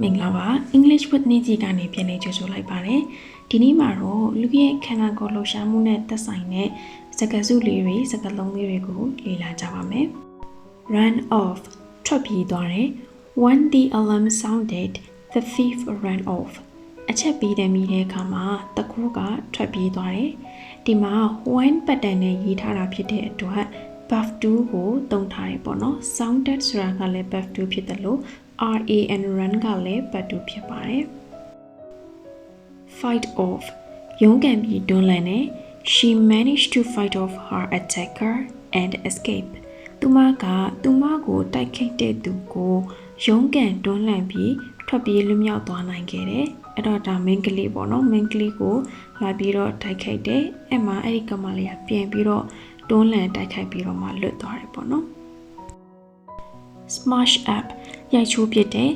မင်္ဂလာပါ English with နေ့ကြီးကနေပြန်လည်ကြိုဆိုလိုက်ပါတယ်ဒီနေ့မှာတော့လူရဲ့ခန္ဓာကိုယ်လှူရှာမှုနဲ့သက်ဆိုင်တဲ့စကားစုလေးတွေစကားလုံးလေးတွေကိုလေ့လာကြပါမယ် run off ထွက်ပြေးသွားတယ် when the alarm sounded the thief ran off အချက်ပြီးတယ်မိတဲ့အခါမှာတကူကထွက်ပြေးသွားတယ်ဒီမှာ when ပတ်တန်နဲ့ရေးထားတာဖြစ်တဲ့အတွက် buff 2ကိုတုံထားတယ်ပေါ့နော် sounded ဆိုတာကလည်း buff 2ဖြစ်တယ်လို့ RAN run ကလည်း buff 2ဖြစ်ပါတယ် fight off ရုန်းကန်ပြီးတွန်းလှန်တယ် she managed to fight off her attacker and escape သူမကသူမကိုတိုက်ခိုက်တဲ့သူကိုရုန်းကန်တွန်းလှန်ပြီးထွက်ပြေးလွတ်မြောက်သွားနိုင်ခဲ့တယ်အဲ့တော့ဒါ main ကလေးပေါ့နော် main ကလေးကိုလာပြီးတော့တိုက်ခိုက်တယ်အဲ့မှာအဲ့ဒီကမလေးကပြန်ပြီးတော့တွန်းလှန်တိုက်ခိုက်ပြီးတော့မှလွတ်သွားတယ်ပေါ့နော် smash up ရိုက်ချိုးပစ်တယ်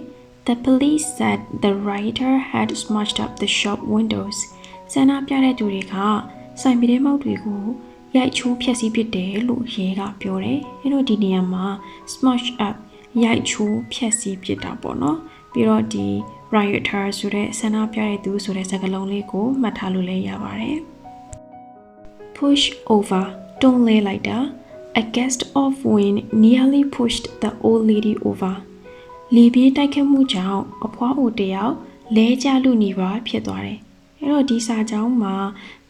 The police said the rider had smashed up the shop windows ဆန္ဒပြတဲ့သူတွေကဆိုင်ပီတဲ့မောက်တွေကိုရိုက်ချိုးဖျက်ဆီးပစ်တယ်လို့ရဲကပြောတယ်။အဲတော့ဒီနေရာမှာ smash up ရိုက်ချိုးဖျက်ဆီးပစ်တာပေါ့နော်။ပြီးတော့ဒီ rioter ဆိုတဲ့ဆန္ဒပြတဲ့သူဆိုတဲ့စကားလုံးလေးကိုမှတ်ထားလို့လည်းရပါတယ်။ push over တွန်းလဲလိုက်တာ a gust of wind nearly pushed the old lady over လေပြေးတိုက်ခတ်မှုကြောင့်အဖွားအိုတယောက်လဲကျလူနေပါဖြစ်သွားတယ်အဲ့တော့ဒီစာကြောင်းမှာ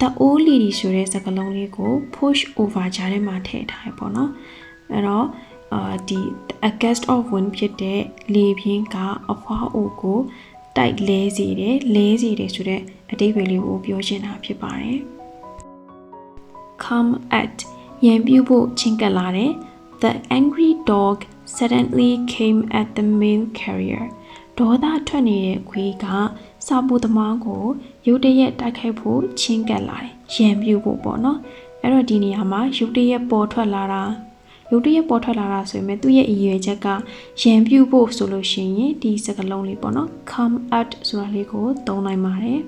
the old lady ဆိုတဲ့စကားလုံးလေးကို push over ကြားထဲမှာထည့်ထားရပေါ့နော်အဲ့တော့အာဒီ a gust of wind ဖြစ်တဲ့လေပြင်းကအဖွားအိုကိုတိုက်လဲစေတယ်လဲစေတယ်ဆိုတဲ့အတိတ်ပဲလေးကိုပြောချင်တာဖြစ်ပါတယ် come at ရန်ပြုတ်ဖို့ချင်းကပ်လာတယ် The angry dog suddenly came at the mail carrier ဒေါသထွက်နေတဲ့ခွေးကစာပိုသမားကိုရုတ်တရက်တိုက်ခိုက်ဖို့ချင်းကပ်လာတယ်ရန်ပြုတ်ဖို့ပေါ့နော်အဲ့တော့ဒီနေရာမှာရုတ်တရက်ပေါ်ထွက်လာတာရုတ်တရက်ပေါ်ထွက်လာတာဆိုရင်သူ့ရဲ့အရွယ်ချက်ကရန်ပြုတ်ဖို့ဆိုလို့ရှိရင်ဒီစကားလုံးလေးပေါ့နော် come at ဆိုတာလေးကိုသုံးနိုင်ပါတယ်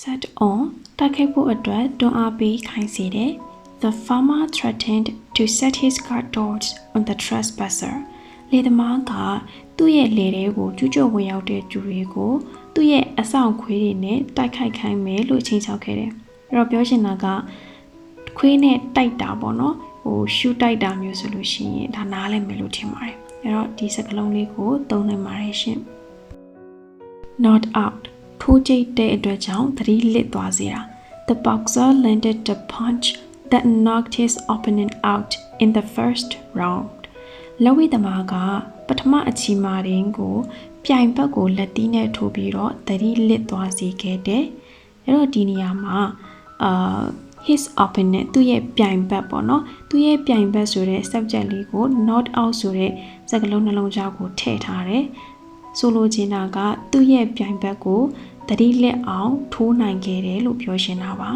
set on တိုက်ခိုက်ဖို့အတွက်တွန်းအားပေးခိုင်းစေတယ် The farmer threatened to set his guard doors on the trespasser. လေသမားကသူ့ရဲ့လေတွေကိုကျူးကျော်ဝင်ရောက်တဲ့သူတွေကိုသူ့ရဲ့အဆောင်ခွေးတွေနဲ့တိုက်ခိုက်ခိုင်းမယ်လို့ချင်းချောက်ခဲ့တယ်။အဲ့တော့ပြောချင်တာကခွေးနဲ့တိုက်တာပေါ့နော်။ဟိုရှူတိုက်တာမျိုးဆိုလို့ရှိရင်ဒါနားလည်းမယ်လို့ထင်ပါတယ်။အဲ့တော့ဒီစကားလုံးလေးကိုသုံးနိုင်ပါတယ်ရှင်။ Not out ထိုးကြိတ်တဲ့အတွက်ကြောင့်သတိလစ်သွားစေတာ။ The boxer landed the punch that knocked his opponent out in the first round လက်ဝိသမားကပထမအချီမာရင်းကို ပြိုင်ဘက်ကိုလက်တီးနဲ့ထိုးပြီးတော့တတိလစ်သွားစေခဲ့တယ်အဲ့တော့ဒီနေရာမှာအာ his opponent သူ့ရဲ့ပြိုင်ဘက်ပေါ့နော်သူ့ရဲ့ပြိုင်ဘက်ဆိုတဲ့ subject လေးကို not out ဆိုတဲ့စကားလုံးနှလုံးကြားကိုထည့်ထားတယ်ဆိုလိုချင်တာကသူ့ရဲ့ပြိုင်ဘက်ကို တတိလက်အောင်ထိုးနိုင်ခဲ့တယ်လို့ပြောရှင်းတာပါ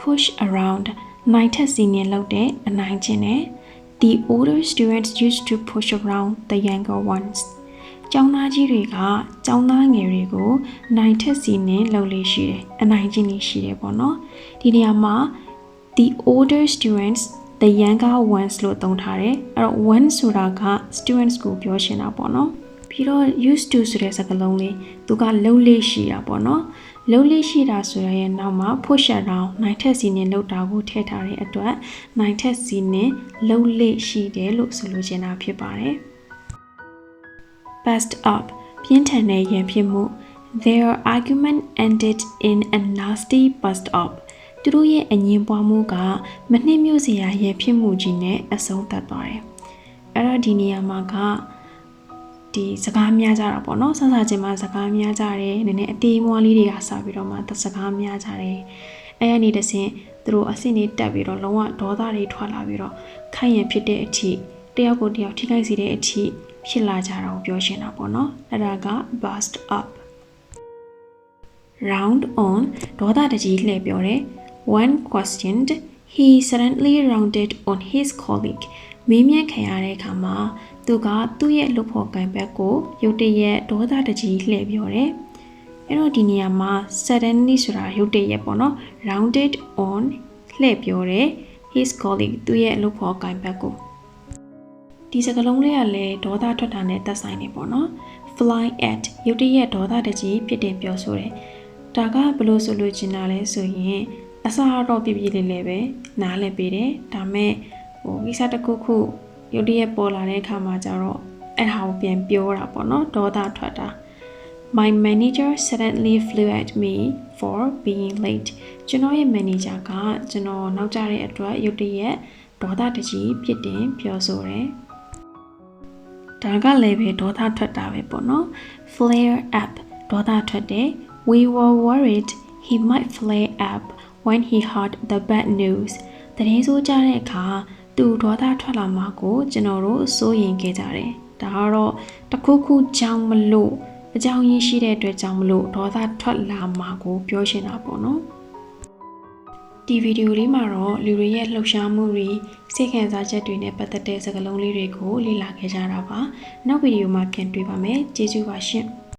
push around နိုင်ထက်စီနေလောက်တဲ့အနိုင်ချင်းနဲ့ the older students used to push around the younger ones ကျောင်းသားကြီးတွေကကျောင်းသားငယ်တွေကိုနိုင်ထက်စီနေလောက်လေးရှိတယ်အနိုင်ချင်းလေးရှိတယ်ပေါ့နော်ဒီနေရာမှာ the older students the younger ones လို့သုံးထားတယ်အဲ့တော့ one ဆိုတာက students ကိုပြောရှင်းတာပေါ့နော် ပြီးတော့ used to ဆိုတဲ့စကားလုံးလေးသူကလှုပ်လေးရှိတာပေါ့နော်လှုပ်လေးရှိတာဆိုရရဲ့နောက်မှာ push around နိုင်ထက်စီနဲ့လှုပ်တာကိုထည့်ထားတဲ့အတွက်နိုင်ထက်စီနဲ့လှုပ်လေးရှိတယ်လို့ဆိုလိုချင်တာဖြစ်ပါတယ် bust up ပြင်းထန်တဲ့ရန်ဖြစ်မှု their argument ended in a nasty bust up သူတို့ရဲ့အငင်းပွားမှုကမနှိမ့်မြို့စရာရန်ဖြစ်မှုကြီးနဲ့အဆုံးသတ်သွားတယ်အဲ့တော့ဒီနေရာမှာက ဒီစကားများကြတာပေါ့နော်ဆဆချင်းမှာစကားများကြတယ်နည်းနည်းအသေးမွားလေးတွေကစပြီးတော့မှစကားများကြတယ်အဲ့အနေတဆင့်သူတို့အဆင့်တွေတက်ပြီးတော့လုံးဝဒေါသတွေထွက်လာပြီးတော့ခိုင်ရန်ဖြစ်တဲ့အထိတယောက်ကိုတယောက်ထိခိုက်စေတဲ့အထိဖြစ်လာကြတာကိုပြောရှင်းတာပေါ့နော်အဲ့ဒါက bust up round on ဒေါသတကြီးလှည့်ပြောတယ် when questioned he suddenly rounded on his colleague မေးမြန်းခံရတဲ့အခါမှာသူကသူ့ရဲ့လှုပ်ဖို့ကံဘက်ကိုရုတ်တရက်ဒေါသတကြီးလှည့်ပြောတယ်အဲ့တော့ဒီနေရာမှာ suddenly ဆိုတာရုတ်တရက်ပေါ့နော် rounded on လှည့်ပြောတယ် his colleague သူ့ရဲ့လှုပ်ဖို့ကံဘက်ကိုဒီစကားလုံးလေးကလည်းဒေါသထွက်တာနဲ့သက်ဆိုင်နေပေါ့နော် fly at ရုတ်တရက်ဒေါသတကြီးဖြစ်တင်ပြောဆိုတယ်ဒါကဘယ်လို့ဆိုလို့ချင်တာလဲဆိုရင်အစားတော့ပြပြလေးလေးပဲနားလည်ပေးတယ်ဒါမဲ့ ဟိုကိစ္စတစ်ခုခုရုတ်တရက်ပေါ်လာတဲ့အခါမှာကျတော့အဲ့ဒါကိုပြန်ပြောတာပေါ့နော်ဒေါသထွက်တာ My manager suddenly flew at me for being late ကျွန်တော်ရဲ့ manager ကကျွန်တော်နောက်ကျတဲ့အတွက်ရုတ်တရက်ဒေါသတကြီးပြစ်တင်ပြောဆိုတယ်ဒါကလည်းပဲဒေါသထွက်တာပဲပေါ့နော် flare up ဒေါသထွက်တယ် we were worried he might flare up when he heard the bad news တရင်ဆိုကြတဲ့အခါ သူဒေါသထွက်လာမှာကိုကျွန်တော်တို့စိုးရင်ခဲ့ကြတယ်ဒါကတော့တစ်ခုခုကြောင့်မလို့အကြောင်းရင်းရှိတဲ့အတွက်ကြောင့်မလို့ဒေါသထွက်လာမှာကိုပြောချင်တာပေါ့နော်ဒီဗီဒီယိုလေးမှာတော့လူတွေရဲ့လှုပ်ရှားမှုတွေစိတ်ခံစားချက်တွေနဲ့ပတ်သက်တဲ့စကားလုံးလေးတွေကိုလေ့လာခဲ့ကြတာပါနောက်ဗီဒီယိုမှာပြန်တွေ့ပါမယ်ကျေးဇူးပါရှင်